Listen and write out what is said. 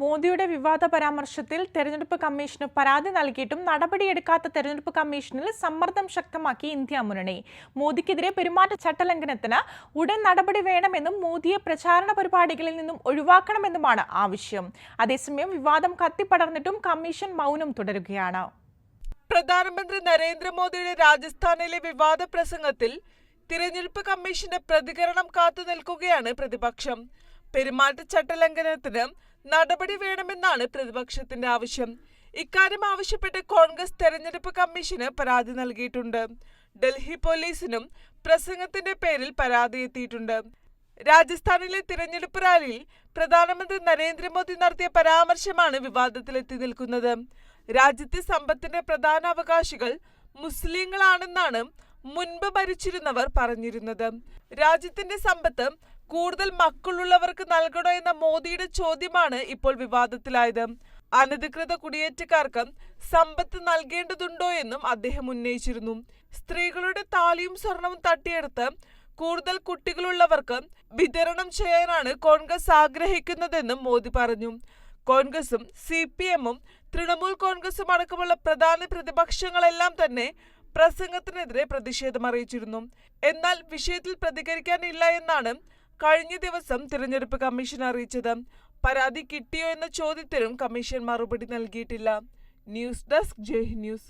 മോദിയുടെ വിവാദ പരാമർശത്തിൽ തെരഞ്ഞെടുപ്പ് കമ്മീഷന് പരാതി നൽകിയിട്ടും നടപടിയെടുക്കാത്ത തെരഞ്ഞെടുപ്പ് കമ്മീഷനിൽ സമ്മർദ്ദം ശക്തമാക്കി ഇന്ത്യ മുന്നണി. മോദിക്കെതിരെ പെരുമാറ്റച്ചട്ട ലംഘനത്തിന് ഉടൻ നടപടി വേണമെന്നും മോദിയെ പ്രചാരണ പരിപാടികളിൽ നിന്നും ഒഴിവാക്കണമെന്നുമാണ് ആവശ്യം. അതേസമയം വിവാദം കത്തിപ്പടർന്നിട്ടും കമ്മീഷൻ മൗനം തുടരുകയാണ്. പ്രധാനമന്ത്രി നരേന്ദ്രമോദിയുടെ രാജസ്ഥാനിലെ വിവാദ പ്രസംഗത്തിൽ തിരഞ്ഞെടുപ്പ് കമ്മീഷന്റെ പ്രതികരണം കാത്തു നിൽക്കുകയാണ് പ്രതിപക്ഷം. പെരുമാറ്റച്ചട്ട ലംഘനത്തിന് നടപടി വേണമെന്നാണ് പ്രതിപക്ഷത്തിന്റെ ആവശ്യം. ഇക്കാര്യം ആവശ്യപ്പെട്ട് കോൺഗ്രസ് തെരഞ്ഞെടുപ്പ് കമ്മീഷന് പരാതി നൽകിയിട്ടുണ്ട്. ഡൽഹി പോലീസിനും പ്രസംഗത്തിന്റെ പേരിൽ പരാതി എത്തിയിട്ടുണ്ട്. രാജസ്ഥാനിലെ തിരഞ്ഞെടുപ്പ് റാലിയിൽ പ്രധാനമന്ത്രി നരേന്ദ്രമോദി നടത്തിയ പരാമർശമാണ് വിവാദത്തിലെത്തി നിൽക്കുന്നത്. രാജ്യത്തെ സമ്പത്തിന്റെ പ്രധാന അവകാശികൾ മുസ്ലിങ്ങളാണെന്നാണ് മുൻപ് ഭരിച്ചിരുന്നവർ പറഞ്ഞിരുന്നത്. രാജ്യത്തിന്റെ സമ്പത്ത് കൂടുതൽ മക്കളുള്ളവർക്ക് നൽകണോ എന്ന മോദിയുടെ ചോദ്യമാണ് ഇപ്പോൾ വിവാദത്തിലായത്. അനധികൃത കുടിയേറ്റക്കാർക്ക് സമ്പത്ത് നൽകേണ്ടതുണ്ടോ എന്നും അദ്ദേഹം ഉന്നയിച്ചിരുന്നു. സ്ത്രീകളുടെ താലിയും സ്വർണവും തട്ടിയെടുത്ത് കൂടുതൽ കുട്ടികളുള്ളവർക്ക് വിതരണം ചെയ്യാനാണ് കോൺഗ്രസ് ആഗ്രഹിക്കുന്നതെന്നും മോദി പറഞ്ഞു. കോൺഗ്രസും സി പി എമ്മും തൃണമൂൽ കോൺഗ്രസും അടക്കമുള്ള പ്രധാന പ്രതിപക്ഷങ്ങളെല്ലാം തന്നെ പ്രസംഗത്തിനെതിരെ പ്രതിഷേധം അറിയിച്ചിരുന്നു. എന്നാൽ വിഷയത്തിൽ പ്രതികരിക്കാനില്ല എന്നാണ് കഴിഞ്ഞ ദിവസം തിരഞ്ഞെടുപ്പ് കമ്മീഷൻ അറിയിച്ചത് പരാതി കിട്ടിയോ എന്ന ചോദ്യത്തിനും കമ്മീഷൻ മറുപടി നൽകിയിട്ടില്ല. News desk Jai news.